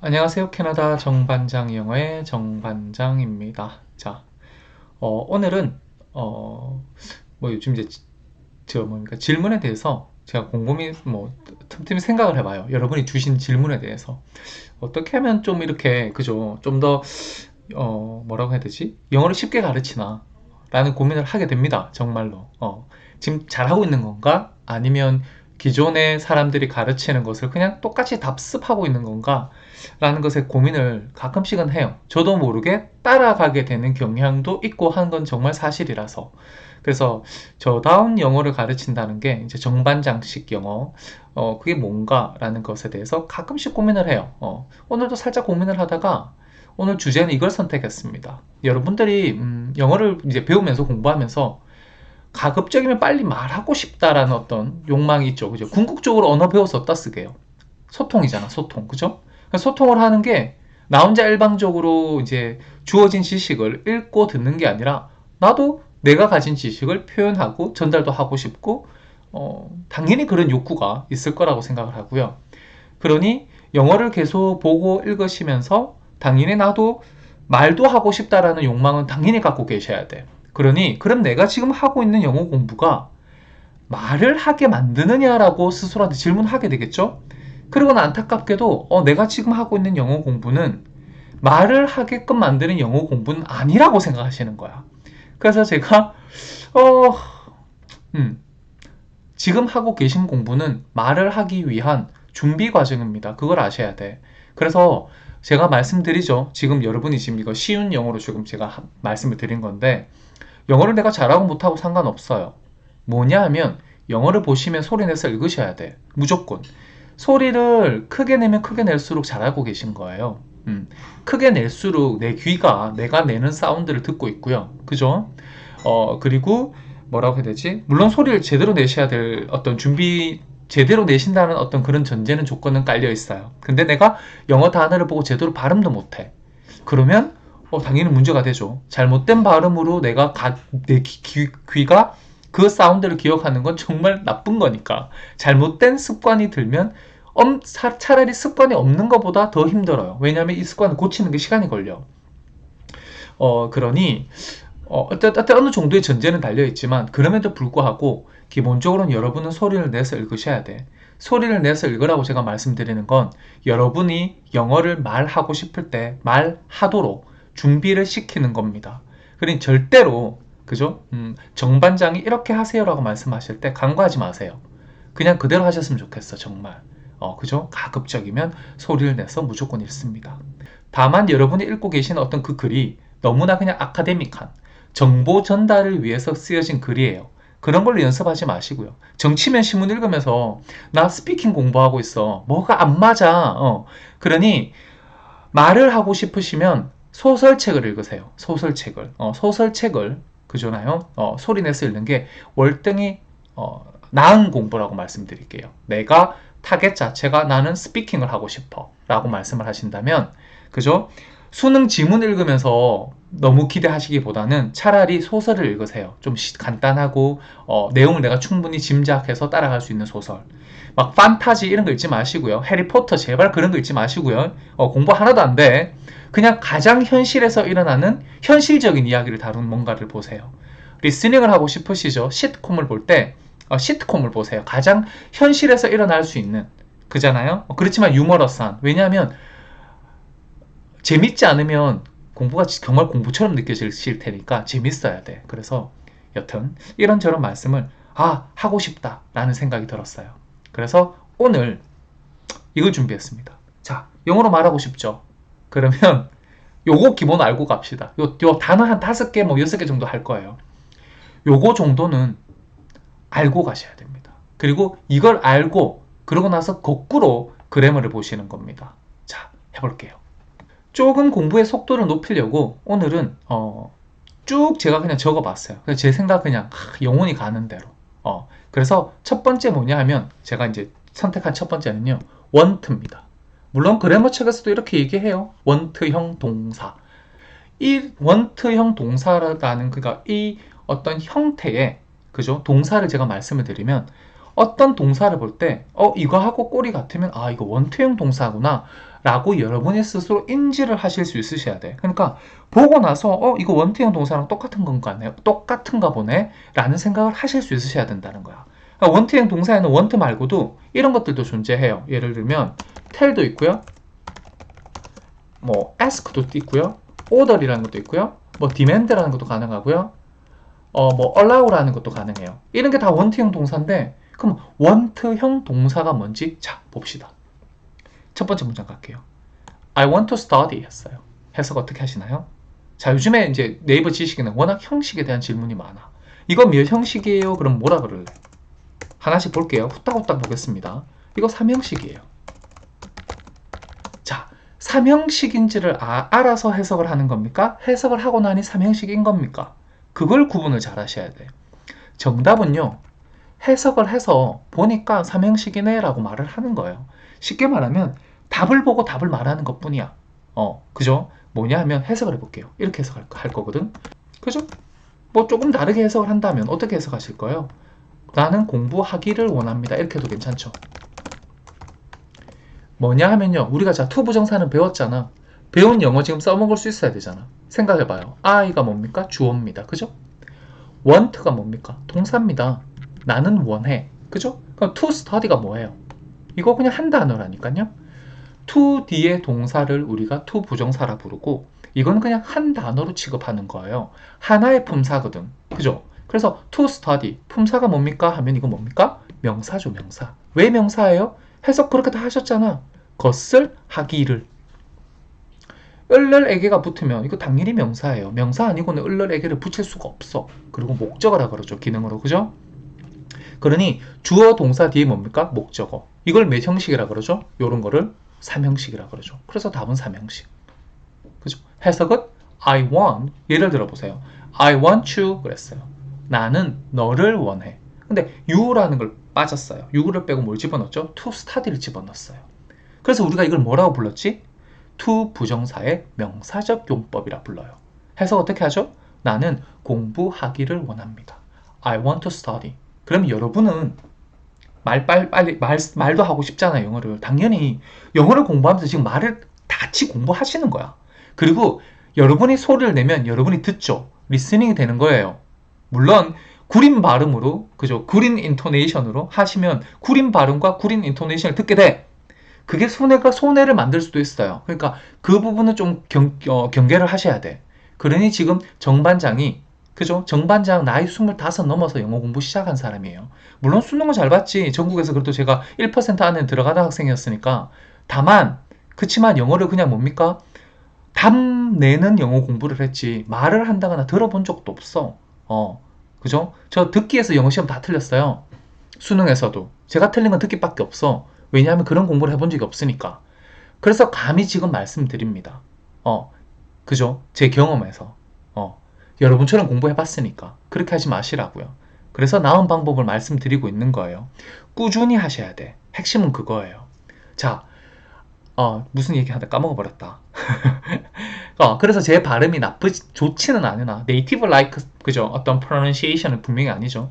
안녕하세요. 캐나다 정반장 영어의 정반장입니다. 자, 어, 오늘은 어, 뭐 요즘 이제 지- 저 뭡니까 질문에 대해서 제가 곰곰이 뭐 틈틈이 생각을 해봐요. 여러분이 주신 질문에 대해서 어떻게 하면 좀 이렇게 그죠? 좀 더 어, 뭐라고 해야 되지? 영어를 쉽게 가르치나? 라는 고민을 하게 됩니다. 정말로. 어, 지금 잘하고 있는 건가? 아니면 기존의 사람들이 가르치는 것을 그냥 똑같이 답습하고 있는 건가? 라는 것에 고민을 가끔씩은 해요. 저도 모르게 따라가게 되는 경향도 있고 한 건 정말 사실이라서. 그래서 저다운 영어를 가르친다는 게 이제 정반장식 영어, 어, 그게 뭔가라는 것에 대해서 가끔씩 고민을 해요. 어, 오늘도 살짝 고민을 하다가 오늘 주제는 이걸 선택했습니다. 여러분들이 음, 영어를 이제 배우면서 공부하면서 가급적이면 빨리 말하고 싶다라는 어떤 욕망이 있죠. 그죠? 궁극적으로 언어 배워서 어디다 쓰게요? 소통이잖아, 소통. 그죠? 그러니까 소통을 하는 게 나 혼자 일방적으로 이제 주어진 지식을 읽고 듣는 게 아니라 나도 내가 가진 지식을 표현하고 전달도 하고 싶고 어, 당연히 그런 욕구가 있을 거라고 생각을 하고요. 그러니 영어를 계속 보고 읽으시면서 당연히 나도 말도 하고 싶다라는 욕망은 당연히 갖고 계셔야 돼. 그러니 그럼 내가 지금 하고 있는 영어 공부가 말을 하게 만드느냐라고 스스로한테 질문하게 되겠죠? 그리고는 안타깝게도 어, 내가 지금 하고 있는 영어 공부는 말을 하게끔 만드는 영어 공부는 아니라고 생각하시는 거야. 그래서 제가 어, 음, 지금 하고 계신 공부는 말을 하기 위한 준비 과정입니다. 그걸 아셔야 돼. 그래서 제가 말씀드리죠. 지금 여러분이 지금 이거 쉬운 영어로 지금 제가 하- 말씀을 드린 건데 영어를 내가 잘하고 못하고 상관없어요. 뭐냐 하면 영어를 보시면 소리 내서 읽으셔야 돼. 무조건. 소리를 크게 내면 크게 낼수록 잘하고 계신 거예요. 음, 크게 낼수록 내 귀가 내가 내는 사운드를 듣고 있고요. 그죠? 어, 그리고 뭐라고 해야 되지? 물론 소리를 제대로 내셔야 될 어떤 준비, 제대로 내신다는 어떤 그런 전제는 조건은 깔려 있어요. 근데 내가 영어 단어를 보고 제대로 발음도 못해. 그러면 어, 당연히 문제가 되죠. 잘못된 발음으로 내가 가, 내 귀, 귀, 귀가 그 사운드를 기억하는 건 정말 나쁜 거니까. 잘못된 습관이 들면 엄, 차, 차라리 습관이 없는 것보다 더 힘들어요. 왜냐하면 이 습관을 고치는 게 시간이 걸려. 어, 그러니 어, 어떤 어느 정도의 전제는 달려 있지만 그럼에도 불구하고 기본적으로는 여러분은 소리를 내서 읽으셔야 돼. 소리를 내서 읽으라고 제가 말씀드리는 건 여러분이 영어를 말하고 싶을 때 말하도록 준비를 시키는 겁니다. 그러니 절대로 그죠? 음, 정반장이 이렇게 하세요라고 말씀하실 때 간과하지 마세요. 그냥 그대로 하셨으면 좋겠어, 정말. 어, 그죠? 가급적이면 소리를 내서 무조건 읽습니다. 다만 여러분이 읽고 계시는 어떤 그 글이 너무나 그냥 아카데믹한 정보 전달을 위해서 쓰여진 글이에요. 그런 걸로 연습하지 마시고요. 정치면 신문 읽으면서 나 스피킹 공부하고 있어. 뭐가 안 맞아. 어. 그러니 말을 하고 싶으시면 소설책을 읽으세요. 소설책을. 어, 소설책을 그잖아요. 어, 소리 내서 읽는 게 월등히 어, 나은 공부라고 말씀드릴게요. 내가 타겟 자체가 나는 스피킹을 하고 싶어 라고 말씀을 하신다면 그죠? 수능 지문 읽으면서 너무 기대하시기보다는 차라리 소설을 읽으세요. 좀 시- 간단하고 어, 내용을 내가 충분히 짐작해서 따라갈 수 있는 소설. 막 판타지 이런 거 읽지 마시고요. 해리포터 제발 그런 거 읽지 마시고요. 어, 공부 하나도 안 돼. 그냥 가장 현실에서 일어나는 현실적인 이야기를 다룬 뭔가를 보세요. 리스닝을 하고 싶으시죠? 시트콤을 볼때 어, 시트콤을 보세요. 가장 현실에서 일어날 수 있는 그잖아요. 어, 그렇지만 유머러스한. 왜냐하면 재밌지 않으면 공부가 정말 공부처럼 느껴질 테니까 재밌어야 돼. 그래서 여튼 이런저런 말씀을 아 하고 싶다 라는 생각이 들었어요. 그래서 오늘 이걸 준비했습니다. 자 영어로 말하고 싶죠? 그러면 요거 기본 알고 갑시다. 요, 요 단어 한 다섯 개, 뭐 여섯 개 정도 할 거예요. 요거 정도는 알고 가셔야 됩니다. 그리고 이걸 알고 그러고 나서 거꾸로 그래머를 보시는 겁니다. 자, 해볼게요. 조금 공부의 속도를 높이려고 오늘은 어, 쭉 제가 그냥 적어봤어요. 그래서 제 생각 그냥 하, 영혼이 가는 대로. 어, 그래서 첫 번째 뭐냐 하면 제가 이제 선택한 첫 번째는요. 원트입니다. 물론 그래머 책에서도 이렇게 얘기해요. 원트형 동사. 이 원트형 동사라는 그가 이 어떤 형태의 그죠? 동사를 제가 말씀을 드리면 어떤 동사를 볼 때 어 이거 하고 꼬리 같으면 아 이거 원투형 동사구나 라고 여러분이 스스로 인지를 하실 수 있으셔야 돼. 그러니까 보고 나서 어 이거 원태형 동사랑 똑같은 건가 네 똑같은가 보네 라는 생각을 하실 수 있으셔야 된다는 거야. 그러니까 원태형 동사에는 원트 말고도 이런 것들도 존재해요. 예를 들면 tell도 있고요. 뭐 ask도 있고요. order이라는 것도 있고요. 뭐 demand라는 것도 가능하고요. 어 뭐 allow라는 것도 가능해요. 이런 게 다 원트형 동사인데 그럼 원트형 동사가 뭔지 자 봅시다. 첫 번째 문장 갈게요. I want to study 했어요. 해석 어떻게 하시나요? 자, 요즘에 이제 네이버 지식에는 워낙 형식에 대한 질문이 많아. 이건 몇 형식이에요? 그럼 뭐라 그럴래? 하나씩 볼게요. 후딱후딱 보겠습니다. 이거 삼형식이에요. 자, 삼형식인지를 아, 알아서 해석을 하는 겁니까? 해석을 하고 나니 삼형식인 겁니까? 그걸 구분을 잘 하셔야 돼. 정답은요. 해석을 해서 보니까 삼형식이네 라고 말을 하는 거예요. 쉽게 말하면 답을 보고 답을 말하는 것 뿐이야. 어, 그죠? 뭐냐 하면 해석을 해볼게요. 이렇게 해석할 할 거거든. 그죠? 뭐 조금 다르게 해석을 한다면 어떻게 해석하실 거예요? 나는 공부하기를 원합니다. 이렇게 해도 괜찮죠? 뭐냐 하면요. 우리가 자, 투부정사는 배웠잖아. 배운 영어 지금 써먹을 수 있어야 되잖아. 생각해봐요. I가 뭡니까? 주어입니다. 그죠? want가 뭡니까? 동사입니다. 나는 원해. 그죠? 그럼 to study가 뭐예요? 이거 그냥 한 단어라니까요. To 뒤에 동사를 우리가 to 부정사라 부르고 이건 그냥 한 단어로 취급하는 거예요. 하나의 품사거든. 그죠? 그래서 to study 품사가 뭡니까 하면 이거 뭡니까? 명사죠, 명사. 왜 명사예요? 해석 그렇게 다 하셨잖아. 것을 하기를. 을를에게가 붙으면 이거 당연히 명사예요. 명사 아니고는 을를에게를 붙일 수가 없어. 그리고 목적어라 그러죠. 기능으로. 그죠? 그러니 주어 동사 뒤에 뭡니까? 목적어. 이걸 몇 형식이라 그러죠? 요런 거를 삼형식이라 그러죠. 그래서 답은 삼형식. 그죠? 해석은 I want 예를 들어 보세요. I want you 그랬어요. 나는 너를 원해. 근데 you라는 걸 빠졌어요. you를 빼고 뭘 집어넣었죠? to study를 집어넣었어요. 그래서 우리가 이걸 뭐라고 불렀지? to 부정사의 명사적 용법이라 불러요. 해석 어떻게 하죠? 나는 공부하기를 원합니다. I want to study. 그럼 여러분은 말, 빨, 빨리, 말, 말도 하고 싶잖아요, 영어를. 당연히 영어를 공부하면서 지금 말을 같이 공부하시는 거야. 그리고 여러분이 소리를 내면 여러분이 듣죠. 리스닝이 되는 거예요. 물론 구린 발음으로, 그죠? 구린 인토네이션으로 하시면 구린 발음과 구린 인토네이션을 듣게 돼. 그게 손해가 손해를 만들 수도 있어요. 그러니까 그 부분은 좀 경, 어, 경계를 하셔야 돼. 그러니 지금 정반장이 그죠? 정반장 나이 25 넘어서 영어 공부 시작한 사람이에요. 물론 수능은 잘 봤지. 전국에서 그래도 제가 1% 안에 들어가는 학생이었으니까. 다만, 그치만 영어를 그냥 뭡니까? 담 내는 영어 공부를 했지. 말을 한다거나 들어본 적도 없어. 어. 그죠? 저 듣기에서 영어 시험 다 틀렸어요. 수능에서도. 제가 틀린 건 듣기밖에 없어. 왜냐하면 그런 공부를 해본 적이 없으니까. 그래서 감히 지금 말씀드립니다. 어. 그죠? 제 경험에서. 어. 여러분처럼 공부해봤으니까 그렇게 하지 마시라고요. 그래서 나은 방법을 말씀드리고 있는 거예요. 꾸준히 하셔야 돼. 핵심은 그거예요. 자, 어, 무슨 얘기 하다 까먹어버렸다. 어, 그래서 제 발음이 나쁘지, 좋지는 않으나, 네이티브 라이크, 그죠? 어떤 pronunciation은 분명히 아니죠.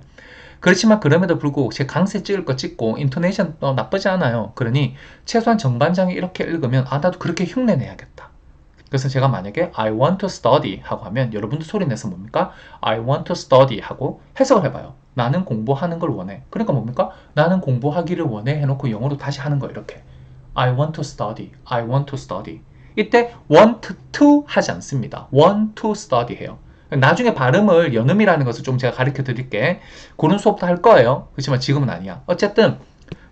그렇지만 그럼에도 불구하고 제 강세 찍을 거 찍고, 인토네이션 어, 나쁘지 않아요. 그러니, 최소한 정반장이 이렇게 읽으면, 아, 나도 그렇게 흉내 내야겠다. 그래서 제가 만약에 I want to study 하고 하면 여러분도 소리 내서 뭡니까? I want to study 하고 해석을 해봐요. 나는 공부하는 걸 원해. 그러니까 뭡니까? 나는 공부하기를 원해 해놓고 영어로 다시 하는 거 이렇게. I want to study. I want to study. 이때 want to 하지 않습니다. want to study 해요. 나중에 발음을 연음이라는 것을 좀 제가 가르쳐 드릴게. 그런 수업도 할 거예요. 그렇지만 지금은 아니야. 어쨌든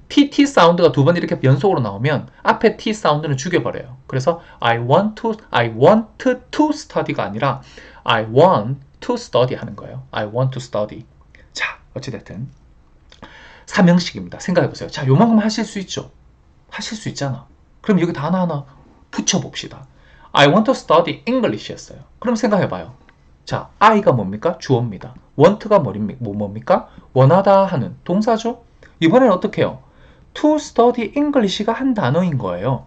TT 사운드가 두 번 이렇게 연속으로 나오면 앞에 T 사운드는 죽여버려요. 그래서 I want to, I want to study가 아니라 I want to study 하는 거예요. I want to study. 자, 어찌됐든. 삼형식입니다. 생각해보세요. 자, 요만큼 하실 수 있죠? 하실 수 있잖아. 그럼 여기 다 하나하나 붙여봅시다. I want to study English 였어요. 그럼 생각해봐요. 자, I가 뭡니까? 주어입니다. want가 뭐, 뭡니까? 원하다 하는 동사죠? 이번에는 어떻게 해요? To study English가 한 단어인 거예요.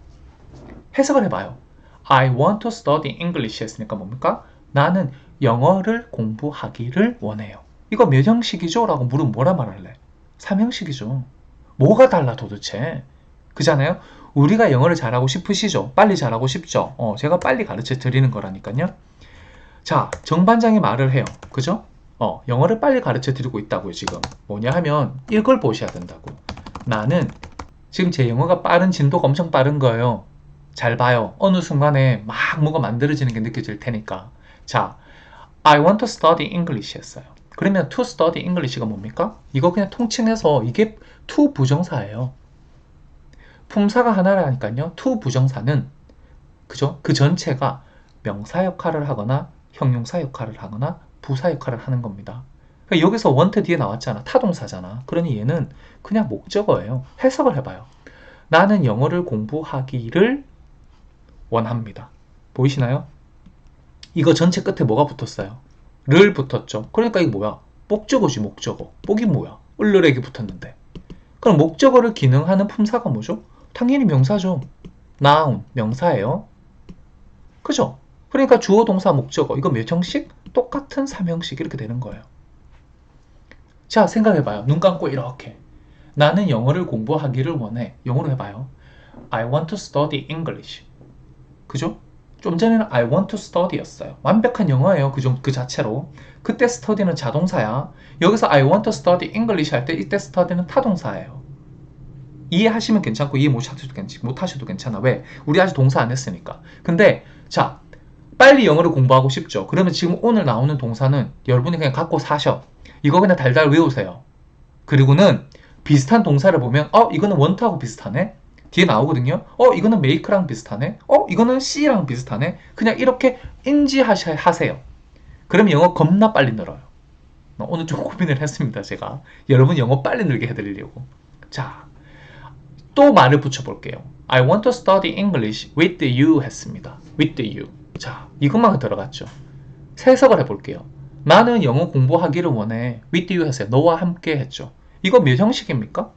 해석을 해봐요. I want to study English 했으니까 뭡니까? 나는 영어를 공부하기를 원해요. 이거 몇 형식이죠? 라고 물으면 뭐라 말할래? 3형식이죠. 뭐가 달라 도대체? 그잖아요? 우리가 영어를 잘하고 싶으시죠? 빨리 잘하고 싶죠? 어, 제가 빨리 가르쳐 드리는 거라니까요. 자, 정반장이 말을 해요. 그죠? 어, 영어를 빨리 가르쳐 드리고 있다고요, 지금. 뭐냐 하면 이걸 보셔야 된다고. 나는 지금 제 영어가 빠른 진도가 엄청 빠른 거예요. 잘 봐요. 어느 순간에 막 뭐가 만들어지는 게 느껴질 테니까. 자, I want to study English 했어요. 그러면 to study English가 뭡니까? 이거 그냥 통칭해서 이게 to 부정사예요. 품사가 하나라니까요. to 부정사는 그죠? 그 전체가 명사 역할을 하거나 형용사 역할을 하거나 부사 역할을 하는 겁니다. 그러니까 여기서 want 뒤에 나왔잖아. 타동사잖아. 그러니 얘는 그냥 목적어예요. 해석을 해봐요. 나는 영어를 공부하기를 원합니다. 보이시나요? 이거 전체 끝에 뭐가 붙었어요? 를 붙었죠. 그러니까 이게 뭐야? 목적어지 목적어. 목이 뭐야? 을르렉이 붙었는데. 그럼 목적어를 기능하는 품사가 뭐죠? 당연히 명사죠. noun, 명사예요. 그죠? 그러니까 주어, 동사, 목적어. 이거 몇 형식? 똑같은 3형식 이렇게 되는 거예요. 자, 생각해봐요. 눈 감고 이렇게. 나는 영어를 공부하기를 원해. 영어로 해봐요. I want to study English. 그죠? 좀 전에는 I want to study였어요. 완벽한 영어예요. 그, 좀, 그 자체로. 그때 study는 자동사야. 여기서 I want to study English 할 때 이때 study는 타동사예요. 이해하시면 괜찮고 이해 못 하셔도, 괜찮, 못 하셔도 괜찮아. 왜? 우리 아직 동사 안 했으니까. 근데 자 빨리 영어를 공부하고 싶죠. 그러면 지금 오늘 나오는 동사는 여러분이 그냥 갖고 사셔. 이거 그냥 달달 외우세요. 그리고는 비슷한 동사를 보면 어 이거는 want하고 비슷하네. 뒤에 나오거든요. 어 이거는 make랑 비슷하네. 어 이거는 C랑 비슷하네. 그냥 이렇게 인지하세요. 그러면 영어 겁나 빨리 늘어요. 어, 오늘 좀 고민을 했습니다. 제가 여러분 영어 빨리 늘게 해드리려고. 자, 또 말을 붙여볼게요. I want to study English with you 했습니다. with you. 자, 이것만 들어갔죠. 해석을 해볼게요. 나는 영어 공부하기를 원해. with you 했어요. 너와 함께 했죠. 이거 몇 형식입니까?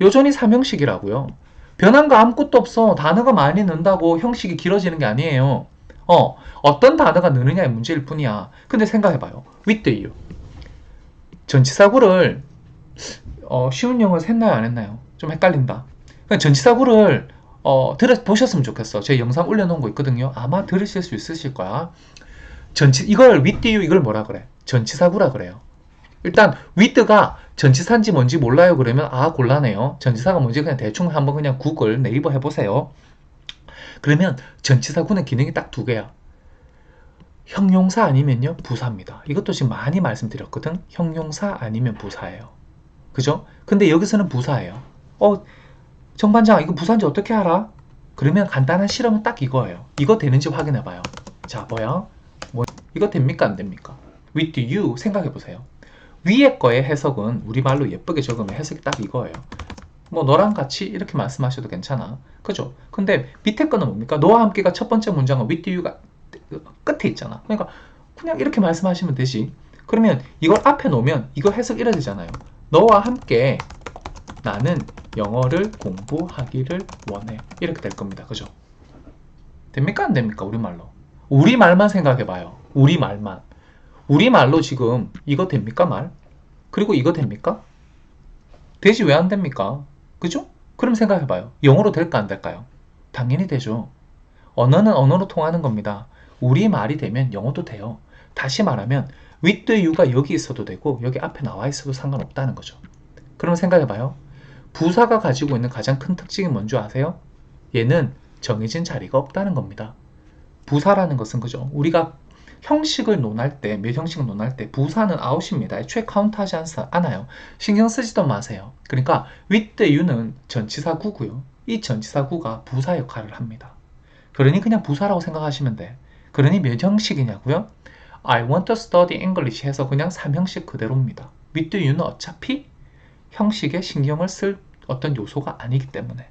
여전히 3형식이라고요. 변한 거 아무것도 없어. 단어가 많이 는다고 형식이 길어지는 게 아니에요. 어, 어떤 단어가 느느냐의 문제일 뿐이야. 근데 생각해봐요. with you. 전치사구를 어, 쉬운 영어에서 했나요? 안 했나요? 좀 헷갈린다. 그러니까 전치사구를 어, 들어 보셨으면 좋겠어. 제 영상 올려놓은 거 있거든요. 아마 들으실 수 있으실 거야. 전치 이걸 you 이걸 뭐라 그래? 전치사구라 그래요. 일단 with가 전치사인지 뭔지 몰라요 그러면 아 곤란해요. 전치사가 뭔지 그냥 대충 한번 그냥 구글 네이버 해보세요. 그러면 전치사구는 기능이 딱 두 개야. 형용사 아니면요 부사입니다. 이것도 지금 많이 말씀드렸거든. 형용사 아니면 부사예요. 그죠? 근데 여기서는 부사예요. 어 정반장 이거 부사인지 어떻게 알아? 그러면 간단한 실험은 딱 이거예요. 이거 되는지 확인해 봐요. 자 뭐야? 뭐 이거 됩니까 안 됩니까? with you 생각해 보세요. 위에 거의 해석은 우리말로 예쁘게 적으면 해석이 딱 이거예요. 뭐 너랑 같이 이렇게 말씀하셔도 괜찮아. 그죠? 근데 밑에 거는 뭡니까? 너와 함께가 첫 번째 문장은 with you가 끝에 있잖아. 그러니까 그냥 이렇게 말씀하시면 되지. 그러면 이걸 앞에 놓으면 이거 해석 이래 되잖아요. 너와 함께 나는 영어를 공부하기를 원해. 이렇게 될 겁니다. 그죠? 됩니까? 안 됩니까? 우리말로. 우리말만 생각해봐요. 우리말만. 우리말로 지금 이거 됩니까? 말? 그리고 이거 됩니까? 되지 왜 안 됩니까? 그죠? 그럼 생각해봐요. 영어로 될까 안 될까요? 당연히 되죠. 언어는 언어로 통하는 겁니다. 우리 말이 되면 영어도 돼요. 다시 말하면 you가 여기 있어도 되고 여기 앞에 나와 있어도 상관없다는 거죠. 그럼 생각해봐요. 부사가 가지고 있는 가장 큰 특징이 뭔지 아세요? 얘는 정해진 자리가 없다는 겁니다. 부사라는 것은 그죠? 우리가 형식을 논할 때, 몇 형식을 논할 때 부사는 아웃입니다. 애초에 카운트하지 않아요. 신경 쓰지도 마세요. 그러니까 with you는 전치사구고요. 이 전치사구가 부사 역할을 합니다. 그러니 그냥 부사라고 생각하시면 돼. 그러니 몇 형식이냐고요? I want to study English 해서 그냥 3형식 그대로입니다. with you는 어차피 형식에 신경을 쓸 어떤 요소가 아니기 때문에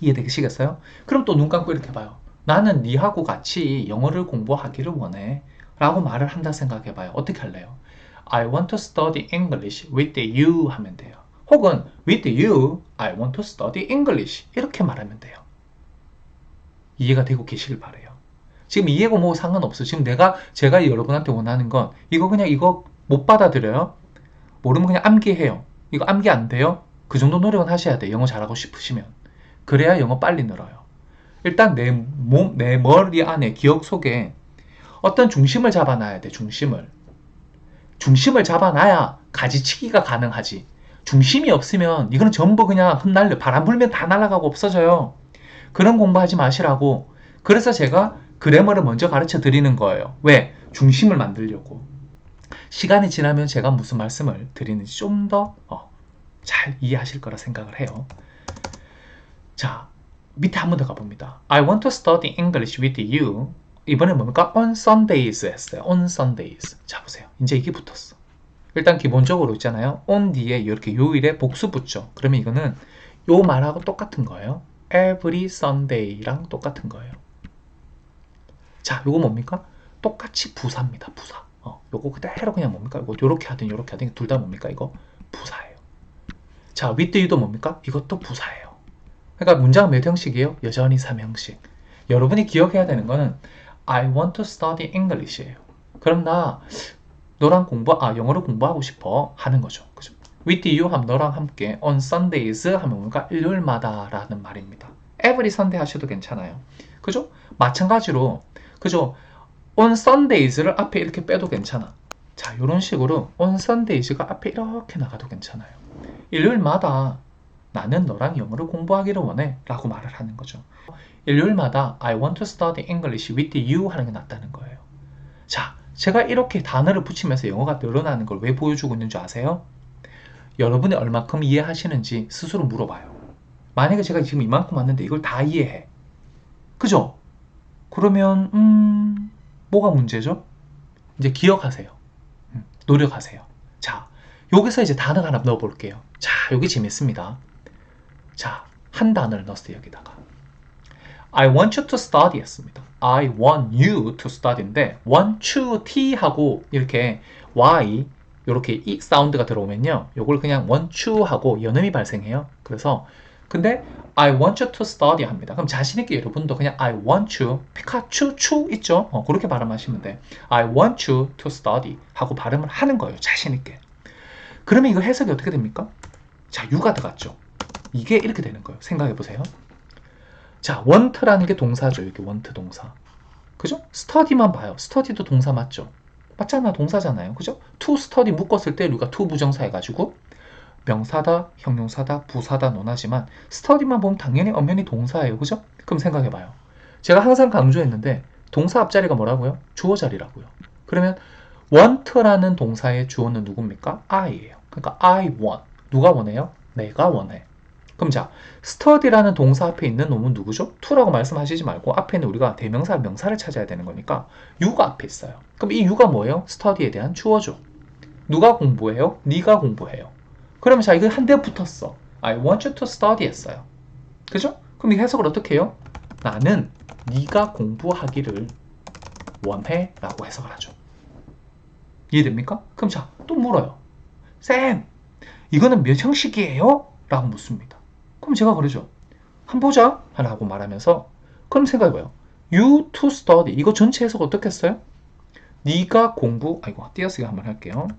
이해되시겠어요? 그럼 또 눈 감고 이렇게 봐요. 나는 니하고 같이 영어를 공부하기를 원해 라고 말을 한다 생각해 봐요. 어떻게 할래요? I want to study English with you 하면 돼요. 혹은 with you, I want to study English 이렇게 말하면 돼요. 이해가 되고 계시길 바래요. 지금 이해고 뭐 상관없어. 지금 내가 제가 여러분한테 원하는 건 이거 그냥 이거 못 받아들여요. 모르면 그냥 암기해요. 이거 암기 안 돼요? 그 정도 노력은 하셔야 돼. 영어 잘하고 싶으시면. 그래야 영어 빨리 늘어요. 일단 내 몸, 내 머리 안에 기억 속에 어떤 중심을 잡아놔야 돼, 중심을. 중심을 잡아놔야 가지치기가 가능하지. 중심이 없으면 이거는 전부 그냥 흩날려. 바람 불면 다 날아가고 없어져요. 그런 공부하지 마시라고. 그래서 제가 그래머를 먼저 가르쳐 드리는 거예요. 왜? 중심을 만들려고. 시간이 지나면 제가 무슨 말씀을 드리는지 좀더 잘 이해하실 거라 생각을 해요. 자, 밑에 한 번 더 가봅니다. I want to study English with you. 이번엔 뭡니까? On Sundays 했어요. On Sundays. 자, 보세요. 이제 이게 붙었어. 일단 기본적으로 있잖아요. on 뒤에 이렇게 요일에 복수 붙죠. 그러면 이거는 요 말하고 똑같은 거예요. Every Sunday랑 똑같은 거예요. 자, 요거 뭡니까? 똑같이 부사입니다. 부사. 어, 요거 그대로 그냥 뭡니까? 이거 요렇게 하든 요렇게 하든 둘 다 뭡니까? 이거 부사예요. 자, you도 뭡니까? 이것도 부사예요. 그러니까 문장 몇 형식이에요? 여전히 3형식. 여러분이 기억해야 되는 거는 I want to study English예요. 그럼 나 너랑 공부, 아, 영어를 공부하고 싶어 하는 거죠. 그죠? With you 하면 너랑 함께 on Sundays 하면 뭔가 일요일마다 라는 말입니다. Every Sunday 하셔도 괜찮아요. 그죠? 마찬가지로, 그죠? on Sundays를 앞에 이렇게 빼도 괜찮아. 자, 이런 식으로 Sundays가 앞에 이렇게 나가도 괜찮아요. 일요일마다 나는 너랑 영어를 공부하기를 원해 라고 말을 하는 거죠. 일요일마다 I want to study English with you 하는 게 낫다는 거예요. 자, 제가 이렇게 단어를 붙이면서 영어가 늘어나는 걸 왜 보여주고 있는 줄 아세요? 여러분이 얼마큼 이해하시는지 스스로 물어봐요. 만약에 제가 지금 이만큼 왔는데 이걸 다 이해해. 그죠? 그러면 음 뭐가 문제죠? 이제 기억하세요. 음, 노력하세요. 자, 여기서 이제 단어 하나 넣어볼게요. 자, 여기 재밌습니다. 자, 한 단어를 넣었어요, 여기다가. I want you to study 했습니다. I want you to study인데 want to t 하고 이렇게 y 이렇게 이 사운드가 들어오면요. 이걸 그냥 want to 하고 연음이 발생해요. 그래서 근데 I want you to study 합니다. 그럼 자신 있게 여러분도 그냥 I want you 피카츄 추 있죠? 어, 그렇게 발음하시면 돼. I want you to study 하고 발음을 하는 거예요. 자신 있게. 그러면 이거 해석이 어떻게 됩니까? 자, 유가 들어갔죠. 이게 이렇게 되는 거예요. 생각해 보세요. 자, want라는 게 동사죠. 여기 want 동사. 그죠? study만 봐요. study도 동사 맞죠? 맞잖아. 동사잖아요. 그죠? to study 묶었을 때 우리가 to 부정사 해가지고 명사다, 형용사다, 부사다 논하지만 study만 보면 당연히 엄연히 동사예요. 그죠? 그럼 생각해 봐요. 제가 항상 강조했는데 동사 앞자리가 뭐라고요? 주어 자리라고요. 그러면 want라는 동사의 주어는 누굽니까? I예요. 그러니까 I want. 누가 원해요? 내가 원해. 그럼 자, study라는 동사 앞에 있는 놈은 누구죠? to라고 말씀하시지 말고 앞에는 우리가 대명사, 명사를 찾아야 되는 거니까 you가 앞에 있어요. 그럼 이 you가 뭐예요? study에 대한 주어죠. 누가 공부해요? 네가 공부해요. 그러면 자, 이거 한 대 붙었어. I want you to study 했어요. 그죠? 그럼 이 해석을 어떻게 해요? 나는 네가 공부하기를 원해 라고 해석을 하죠. 이해됩니까? 그럼 자, 또 물어요. 쌤, 이거는 몇 형식이에요? 라고 묻습니다. 그럼 제가 그러죠. 한번 보자. 라고 말하면서 그럼 생각해봐요. You to study. 이거 전체 해석 어떻게 했어요? 네가 공부, 아이고 띄어쓰기 한번 할게요.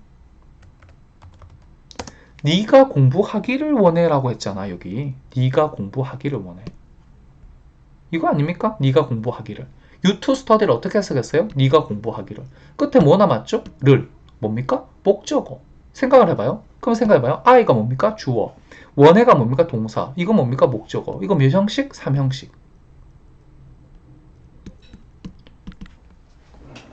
네가 공부하기를 원해라고 했잖아 여기. 네가 공부하기를 원해. 이거 아닙니까? 네가 공부하기를. To study를 어떻게 해석했어요? 네가 공부하기를. 끝에 뭐 남았죠? 를. 뭡니까? 목적어. 생각을 해봐요. 그럼 생각해봐요. I가 뭡니까? 주어. 원해가 뭡니까? 동사. 이거 뭡니까? 목적어. 이거 몇 형식? 3형식.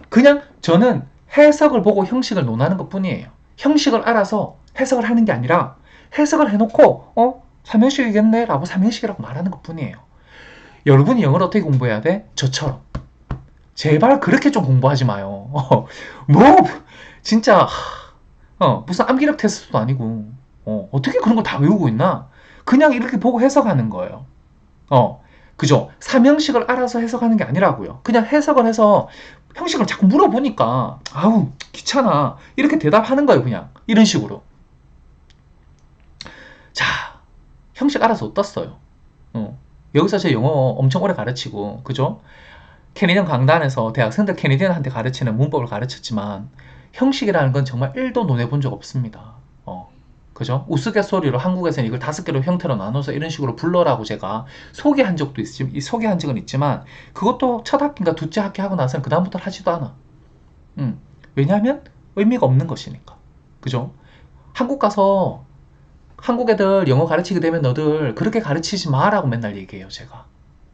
그냥 저는 해석을 보고 형식을 논하는 것 뿐이에요. 형식을 알아서 해석을 하는 게 아니라 해석을 해놓고 어? 3형식이겠네? 라고 3형식이라고 말하는 것 뿐이에요. 여러분이 영어를 어떻게 공부해야 돼? 저처럼. 제발 그렇게 좀 공부하지 마요. 어, 뭐 진짜 어, 무슨 암기력 테스트도 아니고 어, 어떻게 그런 걸 다 외우고 있나? 그냥 이렇게 보고 해석하는 거예요. 어, 그죠? 삼형식을 알아서 해석하는 게 아니라고요. 그냥 해석을 해서 형식을 자꾸 물어보니까 아우 귀찮아 이렇게 대답하는 거예요. 그냥 이런 식으로. 자, 형식 알아서 어떻어요? 어, 여기서 제 영어 엄청 오래 가르치고 그죠? 캐니디언 강단에서 대학생들 캐니디언한테 가르치는 문법을 가르쳤지만 형식이라는 건 정말 1도 논해 본 적 없습니다. 어. 그죠? 우스갯소리로 한국에서는 이걸 다섯 개로 형태로 나눠서 이런 식으로 불러라고 제가 소개한 적도 있지, 이 소개한 적은 있지만 그것도 첫 학기인가 둘째 학기 하고 나서는 그다음부터 하지도 않아. 음, 왜냐하면 의미가 없는 것이니까. 그죠? 한국 가서 한국 애들 영어 가르치게 되면 너들 그렇게 가르치지 마라고 맨날 얘기해요, 제가.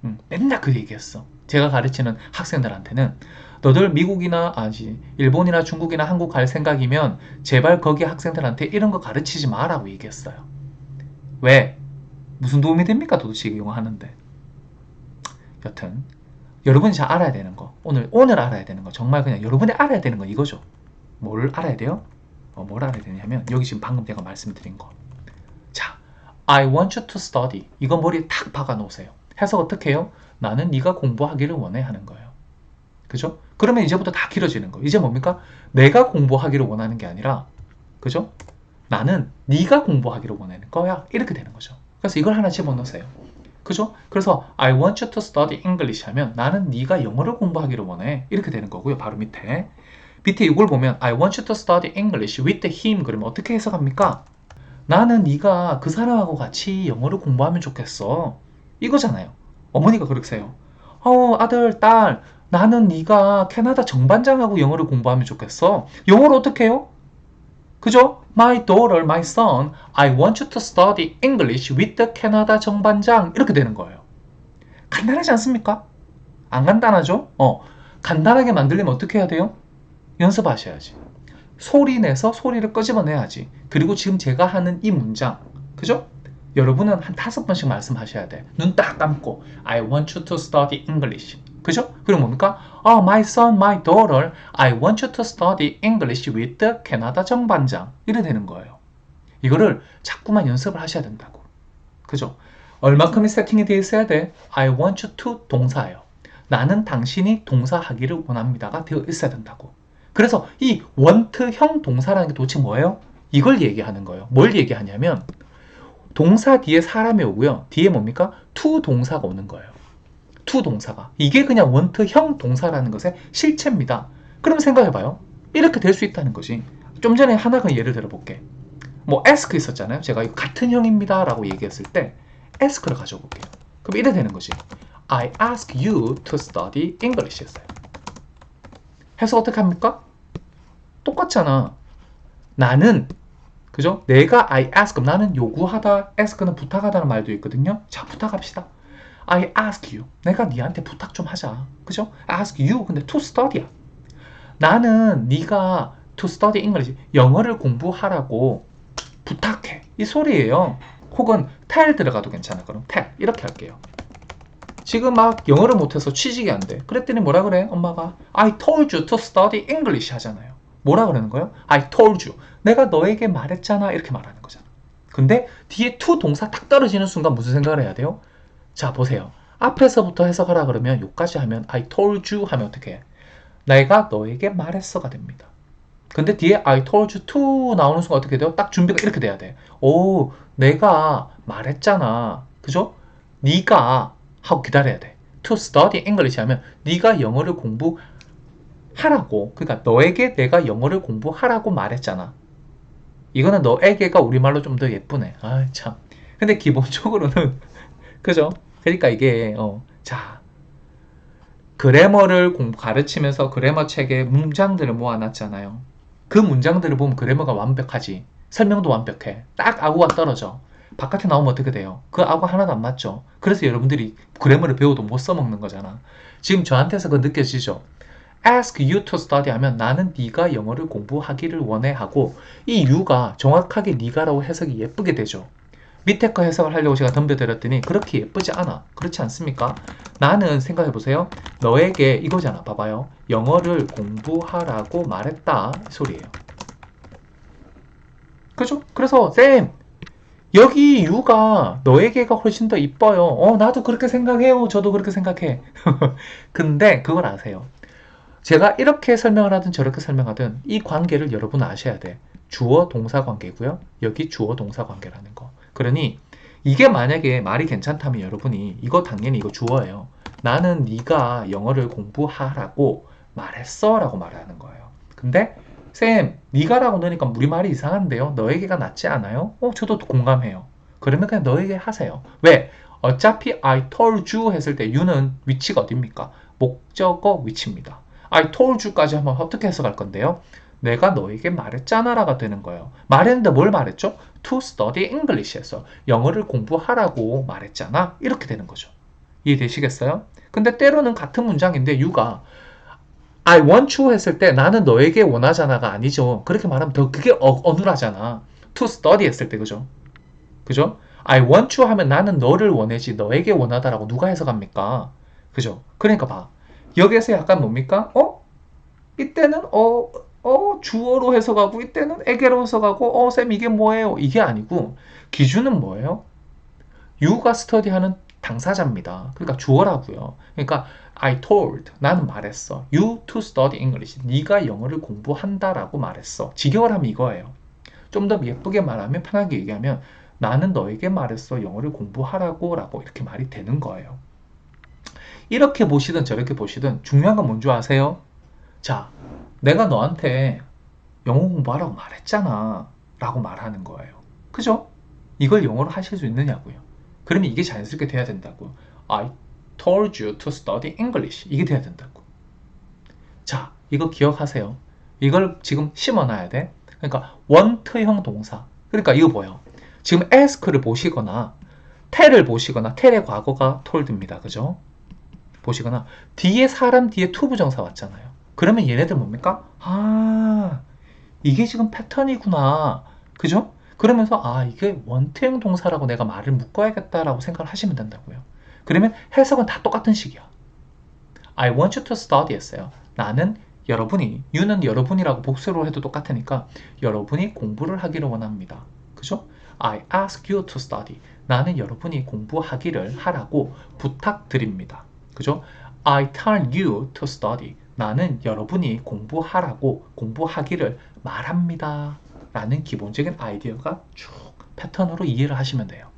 음, 맨날 그 얘기했어. 제가 가르치는 학생들한테는 너들 미국이나 아지 일본이나 중국이나 한국 갈 생각이면 제발 거기 학생들한테 이런 거 가르치지 마라고 얘기했어요. 왜? 무슨 도움이 됩니까? 도대체 이거 영어 하는데. 여튼 여러분이 잘 알아야 되는 거 오늘 오늘 알아야 되는 거 정말 그냥 여러분이 알아야 되는 거 이거죠. 뭘 알아야 돼요? 어, 뭘 알아야 되냐면 여기 지금 방금 제가 말씀드린 거. 자, I want you to study. 이거 머리에 탁 박아 놓으세요. 해석 어떻게 해요? 나는 네가 공부하기를 원해 하는 거예요. 그죠? 그러면 이제부터 다 길어지는 거. 이제 뭡니까? 내가 공부하기를 원하는 게 아니라 그죠? 나는 네가 공부하기를 원하는 거야. 이렇게 되는 거죠. 그래서 이걸 하나 집어넣으세요. 그죠? 그래서 I want you to study English 하면 나는 네가 영어를 공부하기를 원해. 이렇게 되는 거고요. 바로 밑에. 밑에 이걸 보면 I want you to study English with him 그러면 어떻게 해석합니까? 나는 네가 그 사람하고 같이 영어를 공부하면 좋겠어. 이거잖아요. 어머니가 해요. 어, 아들, 딸, 나는 네가 캐나다 정반장하고 영어를 공부하면 좋겠어. 영어를 어떻게 해요? 그죠? My daughter, my son, I want you to study English with the Canada 정반장. 이렇게 되는 거예요. 간단하지 않습니까? 안 간단하죠? 어, 간단하게 만들려면 어떻게 해야 돼요? 연습하셔야지. 소리 내서 소리를 끄집어내야지. 그리고 지금 제가 하는 이 문장, 그죠? 여러분은 한 다섯 번씩 말씀하셔야 돼. 눈 딱 감고 I want you to study English. 그죠? 그럼 뭡니까? 아, my son, my daughter, I want you to study English with the 캐나다 정반장. 이래 되는 거예요. 이거를 자꾸만 연습을 하셔야 된다고. 그죠? 얼만큼이 세팅이 되어 있어야 돼? I want you to 동사예요. 나는 당신이 동사하기를 원합니다가 되어 있어야 된다고. 그래서 이 want형 동사라는 게 도대체 뭐예요? 이걸 얘기하는 거예요. 뭘 얘기하냐면 동사 뒤에 사람이 오고요. 뒤에 뭡니까? to 동사가 오는 거예요. to 동사가. 이게 그냥 원트형 동사라는 것의 실체입니다. 그럼 생각해봐요. 이렇게 될 수 있다는 거지. 좀 전에 하나 그 예를 들어볼게. 뭐 ask 있었잖아요. 제가 이거 같은 형입니다 라고 얘기했을 때 ask를 가져볼게요. 그럼 이래 되는 거지. I ask you to study English 했어요. 해석 어떻게 합니까? 똑같잖아. 나는 그죠? 내가 I ask 나는 요구하다 ask는 부탁하다는 말도 있거든요. 자 부탁합시다. I ask you 내가 네한테 부탁 좀 하자. 그죠? ask you 근데 to study야. 나는 네가 to study English 영어를 공부하라고 부탁해. 이 소리예요. 혹은 tell 들어가도 괜찮아. 그럼 tell 이렇게 할게요. 지금 막 영어를 못해서 취직이 안 돼. 그랬더니 뭐라 그래? 엄마가 I told you to study English 하잖아요. 뭐라 그러는 거예요? I told you. 내가 너에게 말했잖아. 이렇게 말하는 거잖아. 근데 뒤에 to 동사 탁 떨어지는 순간 무슨 생각을 해야 돼요? 자, 보세요. 앞에서부터 해석하라 그러면 요까지 하면 I told you 하면 어떻게 해? 내가 너에게 말했어가 됩니다. 근데 뒤에 I told you to 나오는 순간 어떻게 돼요? 딱 준비가 이렇게 돼야 돼. 오, 내가 말했잖아. 그죠? 네가 하고 기다려야 돼. To study English 하면 네가 영어를 공부하라고. 그러니까 너에게 내가 영어를 공부하라고 말했잖아. 이거는 너에게가 우리말로 좀 더 예쁘네. 아, 참. 근데 기본적으로는 그죠? 그러니까 이게 어, 자 그래머를 공부 가르치면서 그래머 책에 문장들을 모아놨잖아요. 그 문장들을 보면 그래머가 완벽하지. 설명도 완벽해. 딱 아구가 떨어져. 바깥에 나오면 어떻게 돼요? 그 아구 하나도 안 맞죠. 그래서 여러분들이 그래머를 배워도 못 써먹는 거잖아. 지금 저한테서 그 느껴지죠? ask you to study 하면 나는 네가 영어를 공부하기를 원해 하고 이 you가 정확하게 네가라고 해석이 예쁘게 되죠. 밑에 거 해석을 하려고 제가 덤벼들었더니 그렇게 예쁘지 않아. 그렇지 않습니까? 나는 생각해 보세요. 너에게 이거잖아. 봐봐요. 영어를 공부하라고 말했다. 이 소리예요. 그죠? 그래서 쌤 여기 유가 너에게가 훨씬 더 이뻐요. 어 나도 그렇게 생각해요. 저도 그렇게 생각해. 근데 그걸 아세요. 제가 이렇게 설명을 하든 저렇게 설명하든 이 관계를 여러분 아셔야 돼. 주어 동사 관계고요. 여기 주어 동사 관계라는 거. 그러니 이게 만약에 말이 괜찮다면 여러분이 이거 당연히 이거 주어예요. 나는 네가 영어를 공부하라고 말했어 라고 말하는 거예요. 근데 쌤, 니가라고 넣으니까 우리 말이 이상한데요. 너에게가 낫지 않아요? 어, 저도 공감해요. 그러면 그냥 너에게 하세요. 왜? 어차피 I told you 했을 때 you는 위치가 어딥니까? 목적어 위치입니다. I told you까지 하면 어떻게 해석할 건데요? 내가 너에게 말했잖아라가 되는 거예요. 말했는데 뭘 말했죠? To study English에서 영어를 공부하라고 말했잖아. 이렇게 되는 거죠. 이해되시겠어요? 근데 때로는 같은 문장인데 you가 I want you 했을 때 나는 너에게 원하잖아가 아니죠. 그렇게 말하면 더 그게 어, 어눌하잖아. To study 했을 때 그죠? 그죠? I want you 하면 나는 너를 원해지 너에게 원하다라고 누가 해석합니까? 그죠? 그러니까 봐. 여기에서 약간 뭡니까? 어? 이때는 어, 어 주어로 해석하고 이때는 에게로 해석하고 어 쌤 이게 뭐예요? 이게 아니고 기준은 뭐예요? you가 스터디하는 당사자입니다. 그러니까 주어라고요. 그러니까 I told 나는 말했어. You to study English. 네가 영어를 공부한다라고 말했어. 직역을 하면 이거예요. 좀 더 예쁘게 말하면 편하게 얘기하면 나는 너에게 말했어. 영어를 공부하라고 라고 이렇게 말이 되는 거예요. 이렇게 보시든 저렇게 보시든 중요한 건 뭔지 아세요? 자, 내가 너한테 영어 공부하라고 말했잖아. 라고 말하는 거예요. 그죠? 이걸 영어로 하실 수 있느냐고요. 그러면 이게 자연스럽게 돼야 된다고요. I told you to study English. 이게 돼야 된다고. 자, 이거 기억하세요. 이걸 지금 심어놔야 돼. 그러니까 want형 동사. 그러니까 이거 뭐예요? 지금 ask를 보시거나 tell을 보시거나 tell의 과거가 told입니다. 그죠? 보시거나 뒤에 사람 뒤에 to 부정사 왔잖아요. 그러면 얘네들 뭡니까? 아, 이게 지금 패턴이구나. 그죠? 그러면서 아, 이게 원태형 동사라고 내가 말을 묶어야겠다라고 생각을 하시면 된다고요. 그러면 해석은 다 똑같은 식이야. I want you to study 했어요. 나는 여러분이, you는 여러분이라고 복수로 해도 똑같으니까 여러분이 공부를 하기를 원합니다. 그죠? I ask you to study. 나는 여러분이 공부하기를 하라고 부탁드립니다. 그죠? I tell you to study. 나는 여러분이 공부하라고 공부하기를 말합니다. 라는 기본적인 아이디어가 쭉 패턴으로 이해를 하시면 돼요.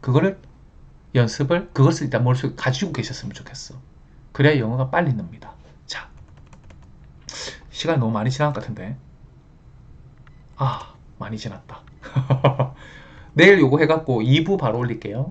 그거를 연습을 그것을 일단 머릿속에 가지고 계셨으면 좋겠어. 그래야 영어가 빨리 늡니다. 자, 시간이 너무 많이 지난 것 같은데. 아, 많이 지났다. 내일 요거 해갖고 2부 바로 올릴게요.